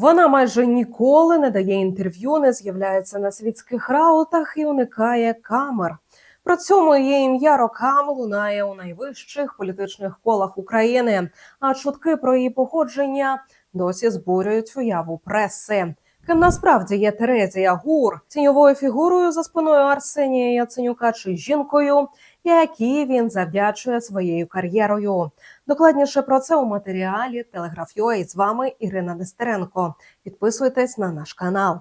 Вона майже ніколи не дає інтерв'ю, не з'являється на світських раутах і уникає камер. При цьому її ім'я роками лунає у найвищих політичних колах України, а чутки про її походження досі збурюють уяву преси. Ким насправді є Терезія Гур тіньовою фігурою за спиною Арсенія Яценюка чи жінкою, якій він завдячує своєю кар'єрою. Докладніше про це у матеріалі Телеграф.ua. з вами Ірина Нестеренко. Підписуйтесь на наш канал.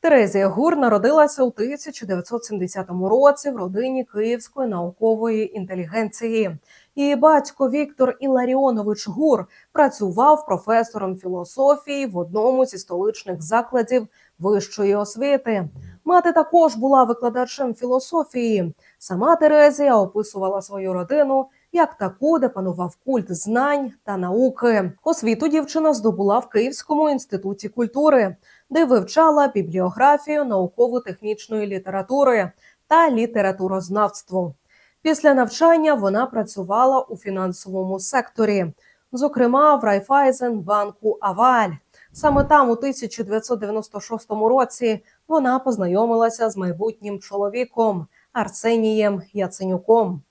Терезія Гур народилася у 1970 році в родині Київської наукової інтелігенції. Її батько Віктор Іларіонович Гур працював професором філософії в одному зі столичних закладів вищої освіти. Мати також була викладачем філософії. Сама Терезія описувала свою родину як таку, де панував культ знань та науки. Освіту дівчина здобула в Київському інституті культури, де вивчала бібліографію науково-технічної літератури та літературознавство. Після навчання вона працювала у фінансовому секторі, зокрема в Райфайзенбанку Аваль. Саме там, у 1996 році, вона познайомилася з майбутнім чоловіком Арсенієм Яценюком.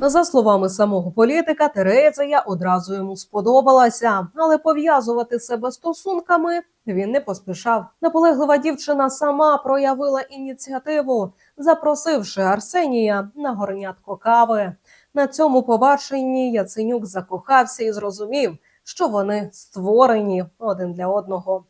За словами самого політика, Терезія одразу йому сподобалася, але пов'язувати себе стосунками він не поспішав. Наполеглива дівчина сама проявила ініціативу, запросивши Арсенія на горнятко кави. На цьому побаченні Яценюк закохався і зрозумів, що вони створені один для одного.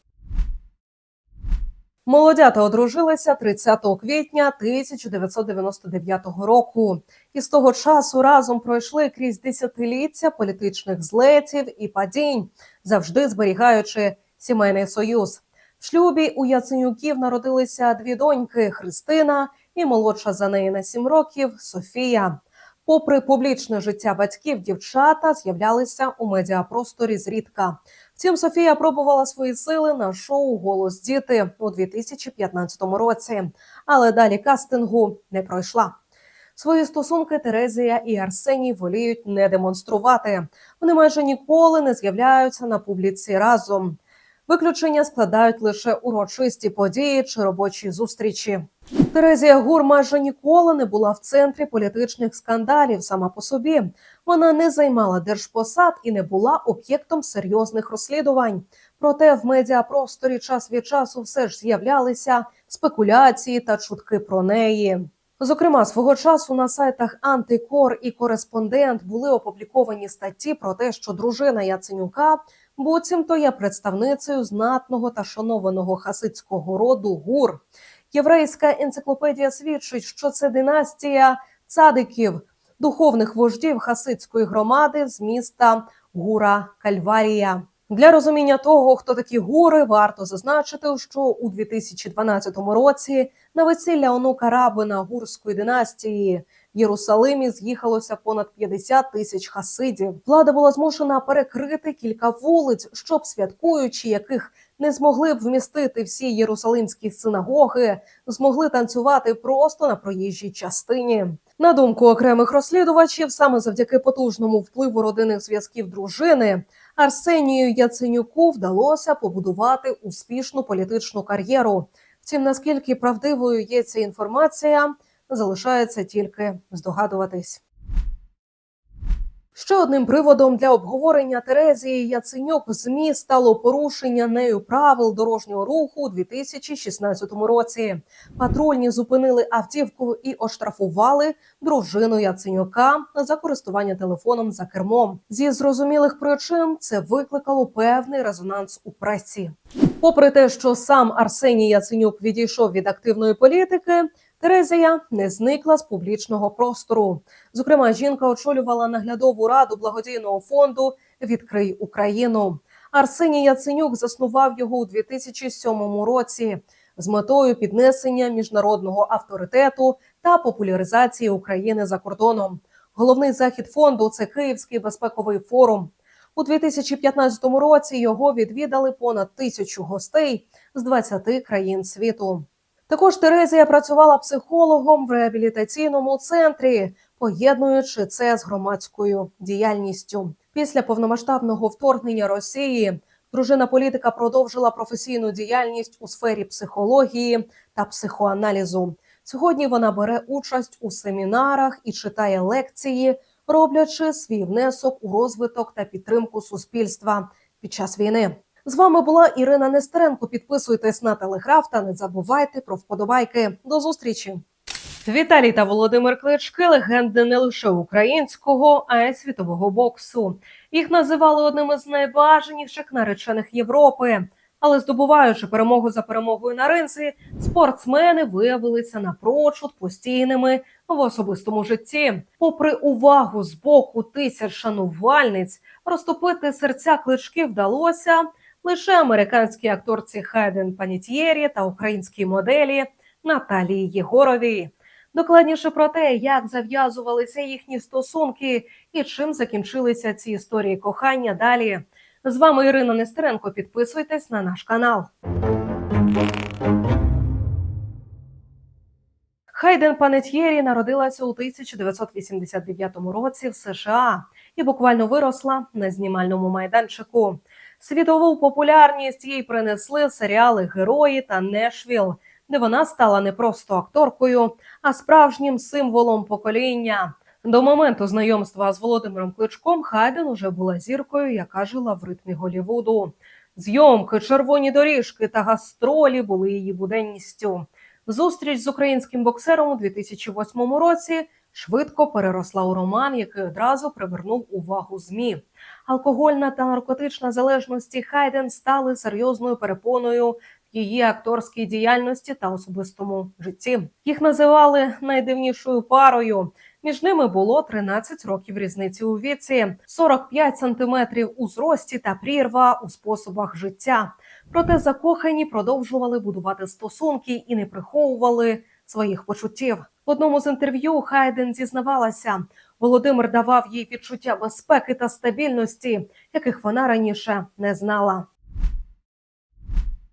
Молодята одружилися 30 квітня 1999 року, і з того часу разом пройшли крізь десятиліття політичних злетів і падінь, завжди зберігаючи сімейний союз. В шлюбі у Яценюків народилися дві доньки Христина і молодша за неї на сім років Софія. Попри публічне життя батьків, дівчата з'являлися у медіапросторі зрідка. Втім, Софія пробувала свої сили на шоу Голос діти у 2015 році, але далі кастингу не пройшла. Свої стосунки Терезія і Арсеній воліють не демонструвати. Вони майже ніколи не з'являються на публіці разом. Виключення складають лише урочисті події чи робочі зустрічі. Терезія Гур майже ніколи не була в центрі політичних скандалів сама по собі. Вона не займала держпосад і не була об'єктом серйозних розслідувань. Проте в медіапросторі час від часу все ж з'являлися спекуляції та чутки про неї. Зокрема, свого часу на сайтах Антикор і Кореспондент були опубліковані статті про те, що дружина Яценюка буцімто є представницею знатного та шанованого хасидського роду гур. Єврейська енциклопедія свідчить, що це династія цадиків, духовних вождів хасидської громади з міста Гура Кальварія. Для розуміння того, хто такі гури, варто зазначити, що у 2012 році на весілля онука рабина гурської династії Єрусалимі з'їхалося понад 50 тисяч хасидів. Влада була змушена перекрити кілька вулиць, щоб святкуючи, яких не змогли б вмістити всі єрусалимські синагоги, змогли танцювати просто на проїжджій частині. На думку окремих розслідувачів, саме завдяки потужному впливу родинних зв'язків дружини Арсенію Яценюку вдалося побудувати успішну політичну кар'єру. Втім, наскільки правдивою є ця інформація, залишається тільки здогадуватись. Ще одним приводом для обговорення Терезії Яценюк в ЗМІ стало порушення нею правил дорожнього руху у 2016 році. Патрульні зупинили автівку і оштрафували дружину Яценюка за користування телефоном за кермом. Зі зрозумілих причин це викликало певний резонанс у пресі. Попри те, що сам Арсеній Яценюк відійшов від активної політики. Терезія не зникла з публічного простору. Зокрема, жінка очолювала наглядову раду благодійного фонду Відкрий Україну. Арсеній Яценюк заснував його у 2007 році з метою піднесення міжнародного авторитету та популяризації України за кордоном. Головний захід фонду це Київський безпековий форум. У 2015 році його відвідали понад тисячу гостей з 20 країн світу. Також Терезія працювала психологом в реабілітаційному центрі. поєднуючи це з громадською діяльністю. Після повномасштабного вторгнення Росії дружина політика продовжила професійну діяльність у сфері психології та психоаналізу. Сьогодні вона бере участь у семінарах і читає лекції, роблячи свій внесок у розвиток та підтримку суспільства під час війни. З вами була Ірина Нестеренко. Підписуйтесь на телеграф та не забувайте про вподобайки. До зустрічі. Віталій та Володимир Клички легенди не лише українського, а й світового боксу. Їх називали одним із найбажаніших наречених Європи. Але здобуваючи перемогу за перемогою на ринзі, спортсмени виявилися напрочуд постійними в особистому житті. Попри увагу з боку тисяч шанувальниць, розтопити серця клички вдалося лише американській акторці Хайден Панітєрі та українській моделі Наталії Єгоровій. Докладніше про те, як зав'язувалися їхні стосунки і чим закінчилися ці історії кохання далі. З вами Ірина Нестеренко. Підписуйтесь на наш канал. Хайден Панетьєрі народилася у 1989 році в США і буквально виросла на знімальному майданчику. Світову популярність їй принесли серіали Герої та Нешвіл, де вона стала не просто акторкою, а справжнім символом покоління. До моменту знайомства з Володимиром Кличком Хайден уже була зіркою, яка жила в ритмі Голівуду. Зйомки, червоні доріжки та гастролі були її буденністю. Зустріч з українським боксером у 2008 році швидко переросла у роман, який одразу привернув увагу змі. Алкогольна та наркотична залежності Хайден стали серйозною перепоною її акторській діяльності та особистому житті. Їх називали найдивнішою парою. Між ними було 13 років різниці у віці, 45 сантиметрів у зрості та прірва у способах життя. Проте закохані продовжували будувати стосунки і не приховували своїх почуттів. В одному з інтерв'ю Хайден зізнавалася, Володимир давав їй відчуття безпеки та стабільності, яких вона раніше не знала.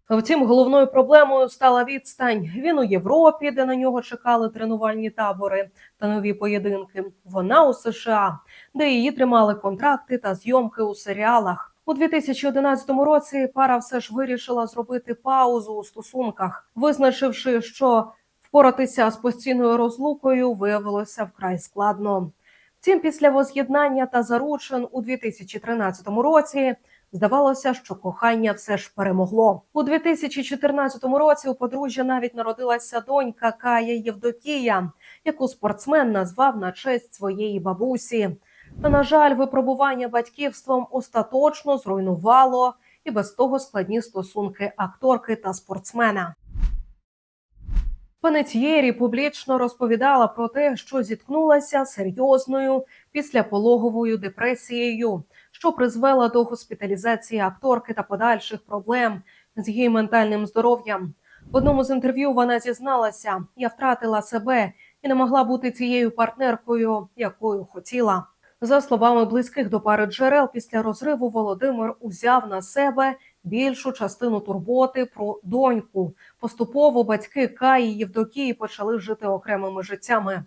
Втім, головною проблемою стала відстань. Він у Європі, де на нього чекали тренувальні табори та нові поєдинки. Вона у США, де її тримали контракти та зйомки у серіалах. У 2011 році пара все ж вирішила зробити паузу у стосунках, визначивши, що впоратися з постійною розлукою виявилося вкрай складно. Втім, після воз'єднання та заручин у 2013 році здавалося, що кохання все ж перемогло. У 2014 році у подружжя навіть народилася донька Кая Євдокія, яку спортсмен назвав на честь своєї бабусі. Та, на жаль, випробування батьківством остаточно зруйнувало і без того складні стосунки акторки та спортсмена. Панетьєрі публічно розповідала про те, що зіткнулася серйозною післяпологовою депресією, що призвела до госпіталізації акторки та подальших проблем з її ментальним здоров'ям. В одному з інтерв'ю вона зізналася: я втратила себе і не могла бути цією партнеркою, якою хотіла. За словами близьких до пари джерел, після розриву Володимир узяв на себе більшу частину турботи про доньку. Поступово батьки Каї Євдокії почали жити окремими життями.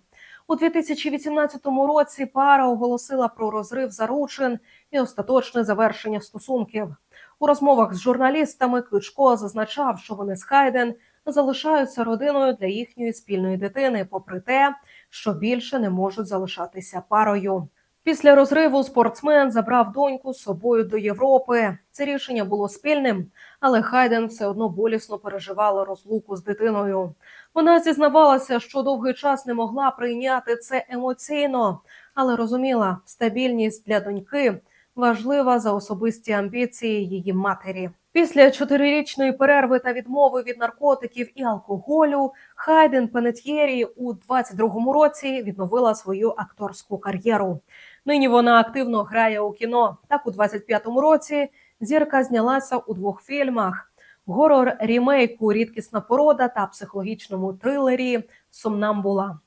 У 2018 році пара оголосила про розрив заручин і остаточне завершення стосунків. У розмовах з журналістами Кличко зазначав, що вони з Хайден залишаються родиною для їхньої спільної дитини, попри те, що більше не можуть залишатися парою. Після розриву спортсмен забрав доньку з собою до Європи. Це рішення було спільним, але Хайден все одно болісно переживала розлуку з дитиною. Вона зізнавалася, що довгий час не могла прийняти це емоційно, але розуміла, стабільність для доньки важлива за особисті амбіції її матері. Після чотирирічної перерви та відмови від наркотиків і алкоголю Хайден Пенетьєрі у 22-му році відновила свою акторську кар'єру. Нині вона активно грає у кіно. Так, у 25-му році зірка знялася у двох фільмах: горор рімейку Рідкісна порода та психологічному трилері Сомнамбула.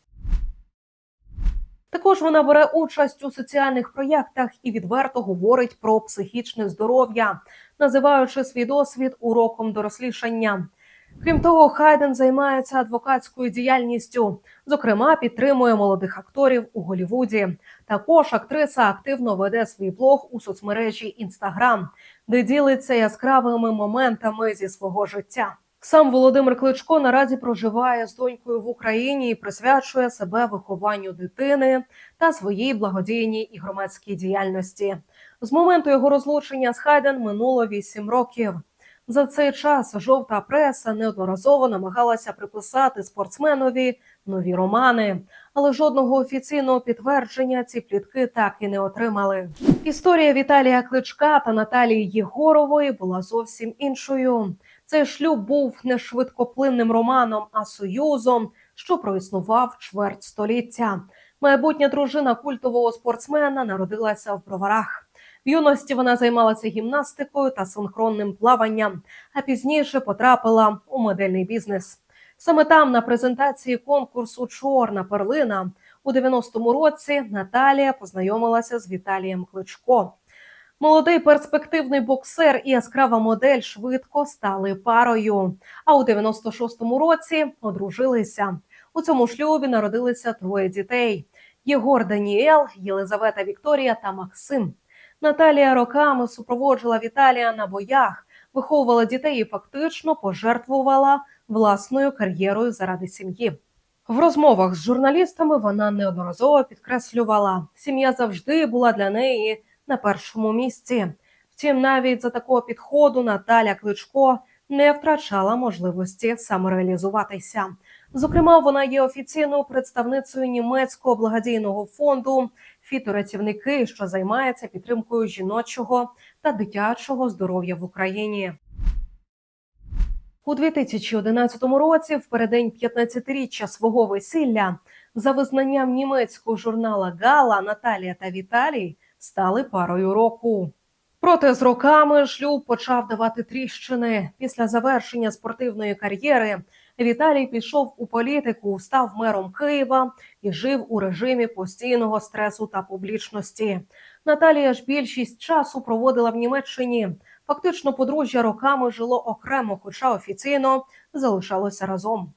Також вона бере участь у соціальних проєктах і відверто говорить про психічне здоров'я, називаючи свій досвід уроком дорослішання. Крім того, Хайден займається адвокатською діяльністю. Зокрема, підтримує молодих акторів у Голівуді. Також актриса активно веде свій блог у соцмережі Інстаграм, де ділиться яскравими моментами зі свого життя. Сам Володимир Кличко наразі проживає з донькою в Україні і присвячує себе вихованню дитини та своїй благодійній і громадській діяльності. З моменту його розлучення з Хайден минуло 8 років. За цей час жовта преса неодноразово намагалася приписати спортсменові нові романи, але жодного офіційного підтвердження ці плітки так і не отримали. Історія Віталія Кличка та Наталії Єгорової була зовсім іншою. Цей шлюб був не швидкоплинним романом, а союзом, що проіснував чверть століття. Майбутня дружина культового спортсмена народилася в броварах. В юності вона займалася гімнастикою та синхронним плаванням, а пізніше потрапила у модельний бізнес. Саме там, на презентації конкурсу Чорна перлина у 90-му році Наталія познайомилася з Віталієм Кличко. Молодий перспективний боксер і яскрава модель швидко стали парою. А у 96-му році одружилися. У цьому шлюбі народилися троє дітей: Єгор Даніел, Єлизавета Вікторія та Максим. Наталія роками супроводжувала Віталія на боях, виховувала дітей і фактично пожертвувала власною кар'єрою заради сім'ї. В розмовах з журналістами вона неодноразово підкреслювала, сім'я завжди була для неї на першому місці. Втім, навіть за такого підходу Наталя Кличко не втрачала можливості самореалізуватися. Зокрема, вона є офіційною представницею німецького благодійного фонду фіторятівники, що займається підтримкою жіночого та дитячого здоров'я в Україні. У 2011 році, в переддень 15-річчя свого весілля, за визнанням німецького журнала Гала Наталія та Віталій стали парою року. Проте з роками шлюб почав давати тріщини. Після завершення спортивної кар'єри Віталій пішов у політику, став мером Києва і жив у режимі постійного стресу та публічності. Наталія ж більшість часу проводила в Німеччині. Фактично, подружжя роками жило окремо, хоча офіційно залишалося разом.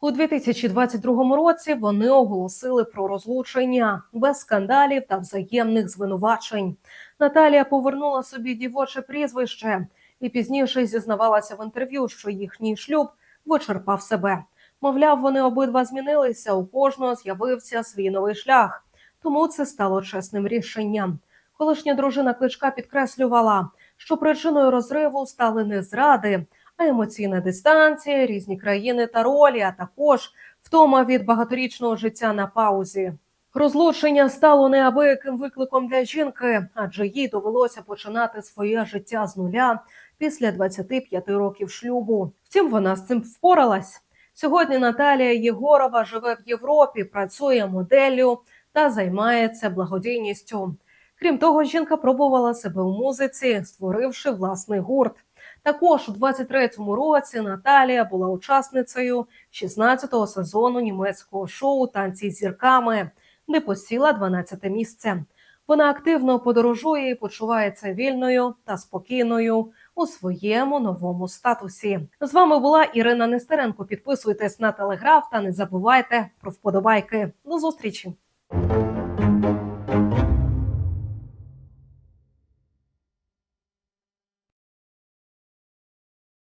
У 2022 році вони оголосили про розлучення без скандалів та взаємних звинувачень. Наталія повернула собі дівоче прізвище і пізніше зізнавалася в інтерв'ю, що їхній шлюб вичерпав себе. Мовляв, вони обидва змінилися. У кожного з'явився свій новий шлях, тому це стало чесним рішенням. Колишня дружина кличка підкреслювала, що причиною розриву стали не зради, а емоційна дистанція, різні країни та ролі, а також втома від багаторічного життя на паузі. Розлучення стало неабияким викликом для жінки, адже їй довелося починати своє життя з нуля після 25 років шлюбу. Втім, вона з цим впоралась. Сьогодні Наталія Єгорова живе в Європі, працює моделлю та займається благодійністю. Крім того, жінка пробувала себе у музиці, створивши власний гурт. Також у 23-му році Наталія була учасницею 16-го сезону німецького шоу Танці з зірками, де посіла 12-те місце. Вона активно подорожує і почувається вільною та спокійною у своєму новому статусі. З вами була Ірина Нестеренко. Підписуйтесь на телеграф та не забувайте про вподобайки. До зустрічі.